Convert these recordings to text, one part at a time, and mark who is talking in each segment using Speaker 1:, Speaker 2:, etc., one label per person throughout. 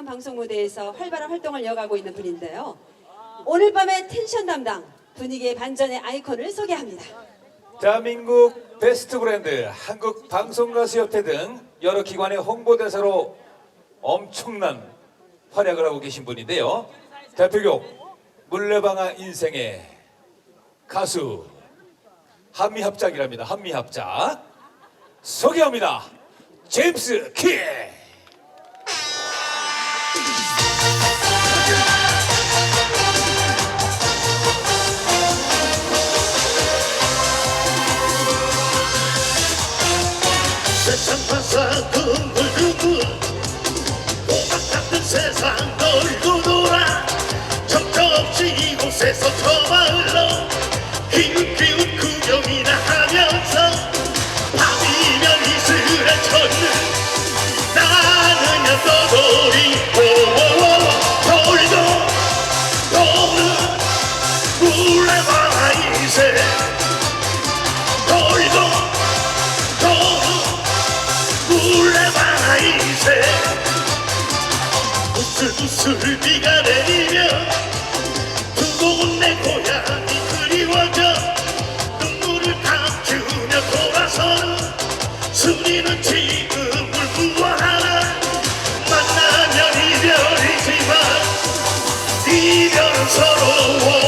Speaker 1: 다양한 방송 무대에서 활발한 활동을 이어가고 있는 분인데요. 오늘 밤의 텐션 담당 분위기의 반전의 아이콘을 소개합니다.
Speaker 2: 대한민국 베스트 브랜드, 한국 방송가수협회 등 여러 기관의 홍보대사로 엄청난 활약을 하고 계신 분인데요. 대표곡 물레방아 인생의 가수 한미합작이랍니다. 한미합작 소개합니다. 제임스 키.
Speaker 3: 세 부슬부슬 비가 내리며 두고 온내 고향이 그리워져 눈물을 감추며 돌아서는 순이는 지금을 무엇하나 만나면 이별이지만 이별은 서러워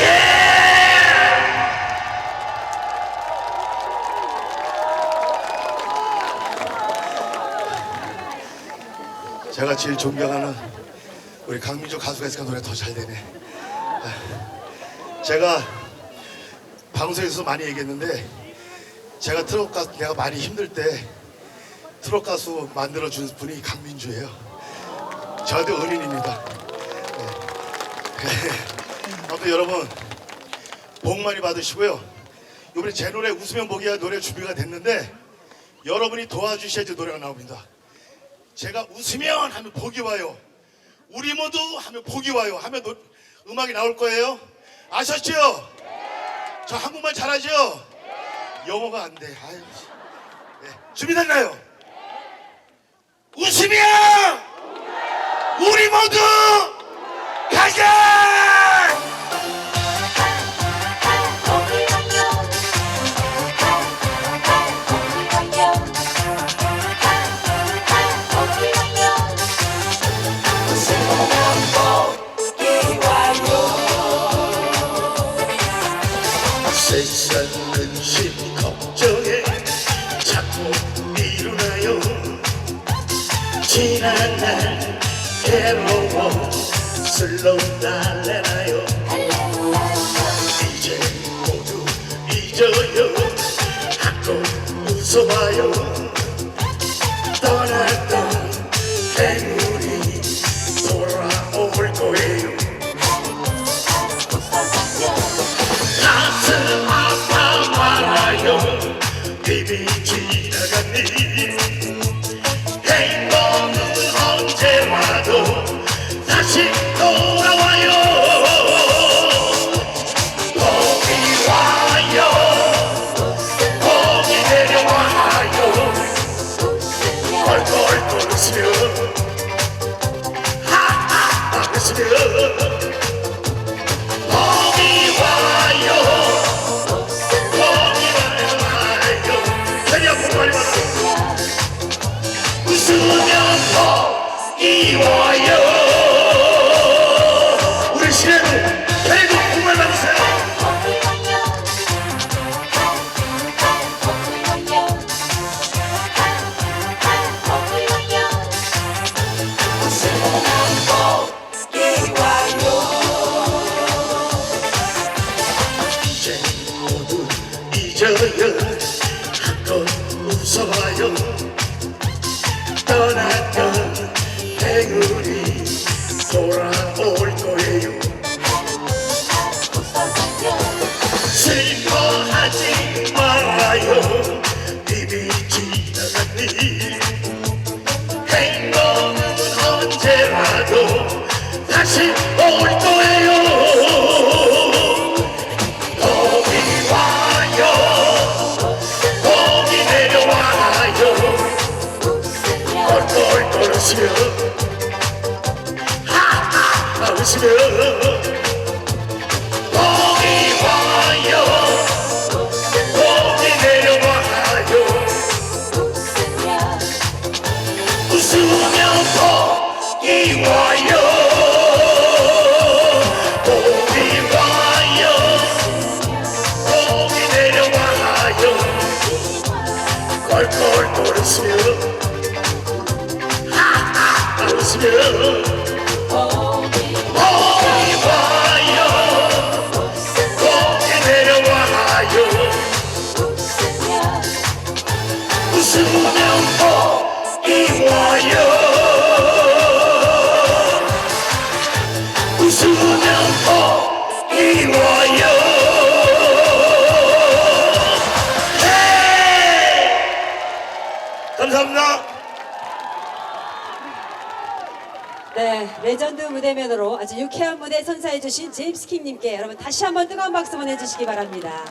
Speaker 3: yeah!
Speaker 4: 제가 제일 존경하는 우리 강민조 가수가 있으니까 노래 더 잘 되네. 아, 제가 방송에서 많이 얘기했는데 제가 트롯 가수 내가 많이 힘들 때 트롯 가수 만들어 준 분이 강민주예요. 저한테 은인입니다. 네. 아무튼 여러분 복 많이 받으시고요. 이번에 제 노래 웃으면 복이야 노래 준비가 됐는데 여러분이 도와주셔야지 노래가 나옵니다. 제가 웃으면 하면 복이 와요. 우리 모두 하면 복이 와요. 하면 노- 음악이 나올 거예요. 아셨죠? 저 한국말 잘하죠? 영어가 안 돼. 아유. 네. 준비됐나요? 웃으면 우리 모두 가자!
Speaker 3: 세상 근심 걱정에 자꾸 미루는 말아요? 지난 날 괴로워 슬로 달래나요? 이제 모두 잊어요. 하고 웃어봐요 이 이제 모두 잊어요 한껏 웃어봐요. 떠났던 행운이 돌아올 거예요. 슬퍼하지 말아요. 이미 지나간 일. 행복은 언제라도 다시 올 거예요 Özgür Özgür 감사합니다.
Speaker 1: 네, 레전드 무대면으로 아주 유쾌한 무대 선사해주신 제임스 킹님께 여러분 다시 한번 뜨거운 박수 보내주시기 바랍니다.